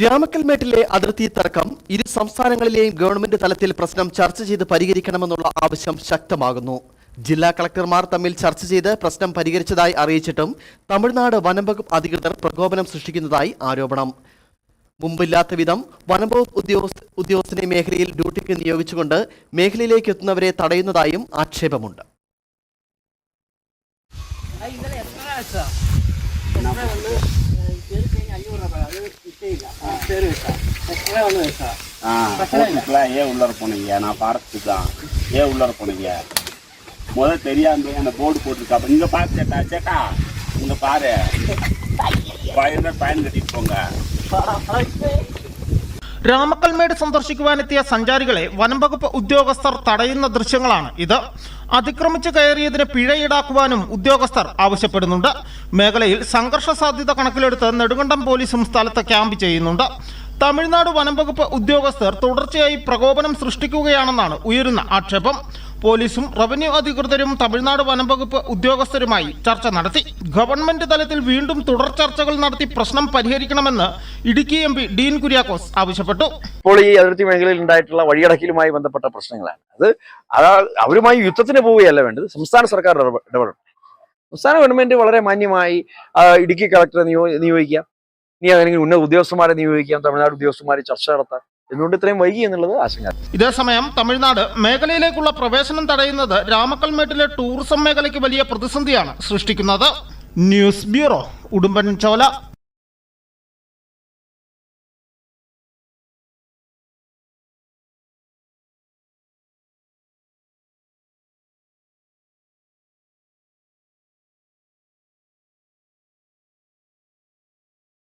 രാമക്കൽമേട്ടിലെ അതിർത്തി തർക്കം ഇരു സംസ്ഥാനങ്ങളിലെയും ഗവൺമെന്റ് തലത്തിൽ പ്രശ്നം ചർച്ച ചെയ്ത് പരിഹരിക്കണമെന്നുള്ള ആവശ്യം ശക്തമാകുന്നു. ജില്ലാ കളക്ടർമാർ തമ്മിൽ ചർച്ച ചെയ്ത് പ്രശ്നം പരിഹരിച്ചതായി അറിയിച്ചിട്ടും തമിഴ്നാട് വനംവകുപ്പ് അധികൃതർ പ്രകോപനം സൃഷ്ടിക്കുന്നതായി ആരോപണം. മുമ്പില്ലാത്ത വിധം വനംവകുപ്പ് ഉദ്യോഗസ്ഥ ഉദ്യോഗസ്ഥനെ മേഖലയിൽ ഡ്യൂട്ടിക്ക് നിയോഗിച്ചുകൊണ്ട് മേഖലയിലേക്ക് എത്തുന്നവരെ തടയുന്നതായും ആക്ഷേപമുണ്ട്. ഇന്നലെ ஆ ஏன் உள்ளார போனீங்க? நான் பாரத்துக்கு தான். ஏன் உள்ளார போனீங்க? முதல் தெரியாம அந்த போர்டு போட்டிருக்காப்ப இங்கே பாரு சேட்டா சேட்டா இங்கே பாரு. பயன் பயன் கட்டிட்டு போங்க. രാമക്കൽമേട് സന്ദർശിക്കുവാനെത്തിയ സഞ്ചാരികളെ വനംവകുപ്പ് ഉദ്യോഗസ്ഥർ തടയുന്ന ദൃശ്യങ്ങളാണ് ഇത്. അതിക്രമിച്ചു കയറിയതിന് പിഴ ഈടാക്കുവാനും ഉദ്യോഗസ്ഥർ ആവശ്യപ്പെടുന്നുണ്ട്. മേഖലയിൽ സംഘർഷ സാധ്യത കണക്കിലെടുത്ത് നെടുങ്കണ്ടം പോലീസും സ്ഥലത്ത് ക്യാമ്പ് ചെയ്യുന്നുണ്ട്. തമിഴ്നാട് വനംവകുപ്പ് ഉദ്യോഗസ്ഥർ തുടർച്ചയായി പ്രകോപനം സൃഷ്ടിക്കുകയാണെന്നാണ് ഉയരുന്ന ആക്ഷേപം. പോലീസും റവന്യൂ അധികൃതരും തമിഴ്നാട് വനംവകുപ്പ് ഉദ്യോഗസ്ഥരുമായി ചർച്ച നടത്തി. ഗവൺമെന്റ് തലത്തിൽ വീണ്ടും തുടർ ചർച്ചകൾ നടത്തി പ്രശ്നം പരിഹരിക്കണമെന്ന് ഇടുക്കി എം പി ഡീൻ കുര്യാക്കോസ് ആവശ്യപ്പെട്ടു. ഇപ്പോൾ ഈ അതിർത്തി മേഖലയിൽ ഉണ്ടായിട്ടുള്ള വഴിയടക്കിലുമായി ബന്ധപ്പെട്ട പ്രശ്നങ്ങളാണ്. അത് അവരുമായി യുദ്ധത്തിന് പോവുകയല്ല വേണ്ടത്. സംസ്ഥാന സർക്കാർ ഇടപെ- ഇടപെടണം സംസ്ഥാന ഗവൺമെന്റ് വളരെ മാന്യമായി ഇടുക്കി കളക്ടറെ നിയോ നിയോഗിക്കാം ഇനി അല്ലെങ്കിൽ ഉന്നത ഉദ്യോഗസ്ഥന്മാരെ നിയോഗിക്കാം തമിഴ്നാട് ഉദ്യോഗസ്ഥന്മാരെ ചർച്ച നടത്താം എന്തുകൊണ്ട് ഇത്രയും വൈകി എന്നുള്ളത് ആശങ്ക ഇതേസമയം തമിഴ്നാട് മേഖലയിലേക്കുള്ള പ്രവേശനം തടയുന്നത് രാമക്കൽമേട്ടിലെ ടൂറിസം മേഖലയ്ക്ക് വലിയ പ്രതിസന്ധിയാണ് സൃഷ്ടിക്കുന്നത്. News bureau Udumbanchola.